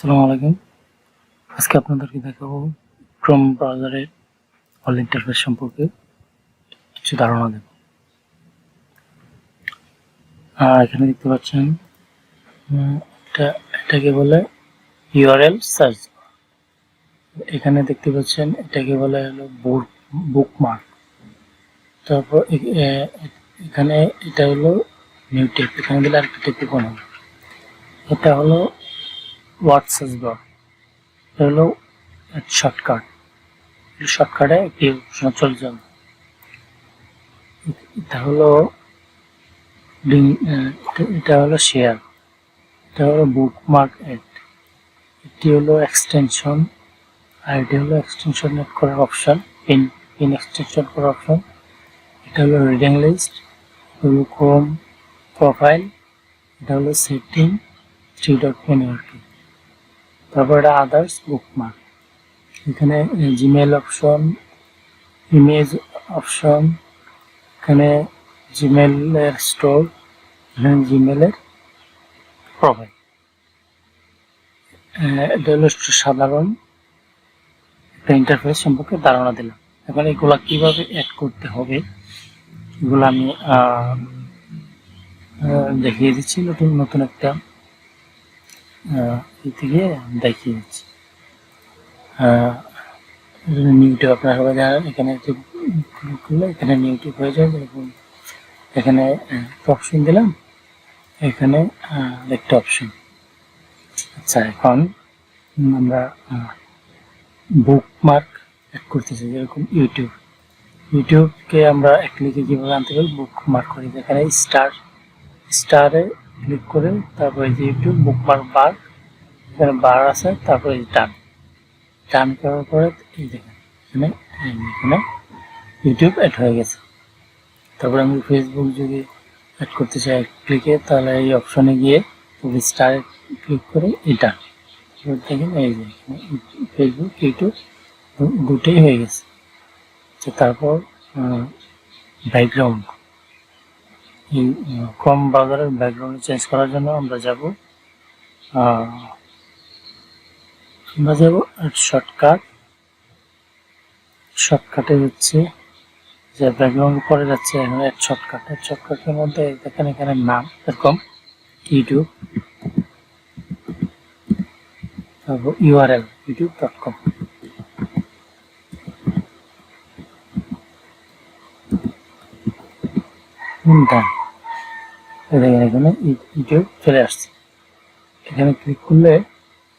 আসসালামু আলাইকুম। আজকে আপনাদেরকে দেখাবো ক্রোম ব্রাউজারের অল ইন্টারফেস সম্পর্কে কিছু ধারণা দেব। আর এখানে দেখতে পাচ্ছেন এটা, এটাকে বলে ইউআরএল সার্চ এখানে দেখতে পাচ্ছেন, এটাকে বলে হলো বুক বুকমার্ক তারপর এখানে এটা হলো নিউ টেপ এখানে দিলে আরেকটা টেপ হবে এটা হলো হোয়াটসঅ্যাপ বার এটা হলো শর্টকাট শর্টকাটে একটি চলে যাবে। এটা হলো এটা- হলো শেয়ার এটা হলো বুকমার্ক এড এটি হলো এক্সটেনশন আর এটি হলো এক্সটেনশন এড করার অপশন পিন পিন এক্সটেনশন করার অপশন এটা হলো রিডিং লিস্ট হলো ক্রোম প্রোফাইল এটা হলো সেটিং থ্রি ডট মেনু কি তারপর এটা আদার্স বুকমার্ক এখানে জিমেল অপশন ইমেজ অপশন এখানে জিমেলের স্টোর এখানে জিমেলের প্রোফাইল এটা হলো সাধারণ একটা ইন্টারফেস সম্পর্কে ধারণা দিলাম। এখন এগুলা কীভাবে অ্যাড করতে হবে, এগুলো আমি দেখিয়ে দিচ্ছি নতুন নতুন একটা থেকে দেখিয়ে দিচ্ছি। নিউটিউব আপনার সবাই এখানে করলে এখানে নিউটিউব হয়ে যায় যেরকম এখানে অপশন দিলাম, এখানে একটা অপশন আচ্ছা এখন আমরা বুকমার্ক অ্যাড করতেছি, যেরকম ইউটিউব ইউটিউবকে আমরা এক ক্লিকে কীভাবে আনতে পারি? বুকমার্ক করি, যেখানে স্টার স্টারে ক্লিক করে তারপরে যে ইউটিউব বুকমার্ক বার এখানে বার আছে, তারপরে টান টান করার পরে এই দেখেন এখানে এখানে ইউটিউব অ্যাড হয়ে গেছে। তারপরে আমি ফেসবুক যদি অ্যাড করতে চাই ক্লিকে তাহলে এই অপশনে গিয়ে স্টারে ক্লিক করে এই টান দেখেন এই যে ফেসবুক ইউটিউব দুটোই হয়ে গেছে। তারপর ব্যাকগ্রাউন্ড কম ব্রাউজারের ব্যাকগ্রাউন্ড চেঞ্জ করার জন্য আমরা যাব। আমরা যাব শর্টকাট শর্টকাটে হচ্ছে যে ব্যাকগ্রাউন্ড পরে যাচ্ছে, এখানে এক শর্টকাট এক শর্টকাটের মধ্যে দেখেন এখানে নাম, এরকম ইউটিউব। তারপর ইউআরএল ইউটিউব ডট কম ডান দেখেন এখানে ইউ- ইউটিউব চলে আসছে। এখানে ক্লিক করলে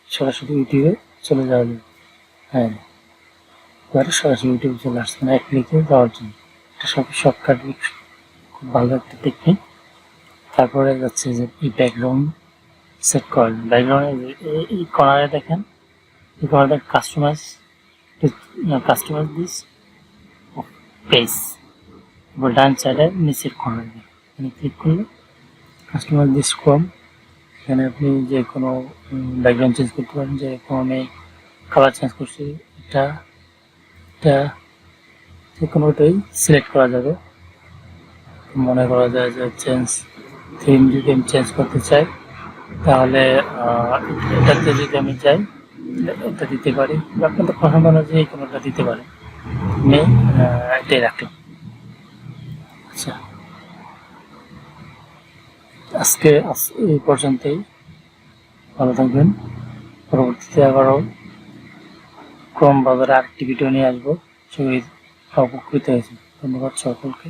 সরাসরি ইউটিউবে চলে যাওয়া যাবে। হ্যাঁ। এবারে সরাসরি ইউটিউবে চলে আসছে। না এক ক্লিকে যাওয়ার জন্য। এটা সব শর্টকাট খুব ভালো একটা টেকনিক তারপরে যাচ্ছে যে এই ব্যাকগ্রাউন্ড সেট করেন ব্যাকগ্রাউন্ডে এই কর্নারে দেখেন। এই কর্নারে কাস্টমাইজ কাস্টমাইজ দিস পেজ ডান সাইডে নিচের কর্নারে। ক্লিক করলে কাস্টমার দিস কম। এখানে আপনি যে কোনো ব্যাকগ্রাউন্ড চেঞ্জ করতে পারেন যে এরকম আমি কালার চেঞ্জ করছি, এটা এটা, যে কোনোটাই সিলেক্ট করা যাবে। মনে করা যায় যে চেঞ্জ থিম যদি আমি চেঞ্জ করতে চাই, তাহলে এটাতে যদি আমি চাই এটা দিতে পারি। বা আপনাদের পছন্দ অনুযায়ী কোনোটা দিতে পারি। আমি এটাই রাখলাম। আচ্ছা। আজকে আজ- এই পর্যন্তই। ভালো থাকবেন। পরবর্তীতে আবারও ক্রম বাজারে আরেকটি ভিডিও নিয়ে আসব। সবাই উপকৃত হয়েছে ধন্যবাদ সকলকে।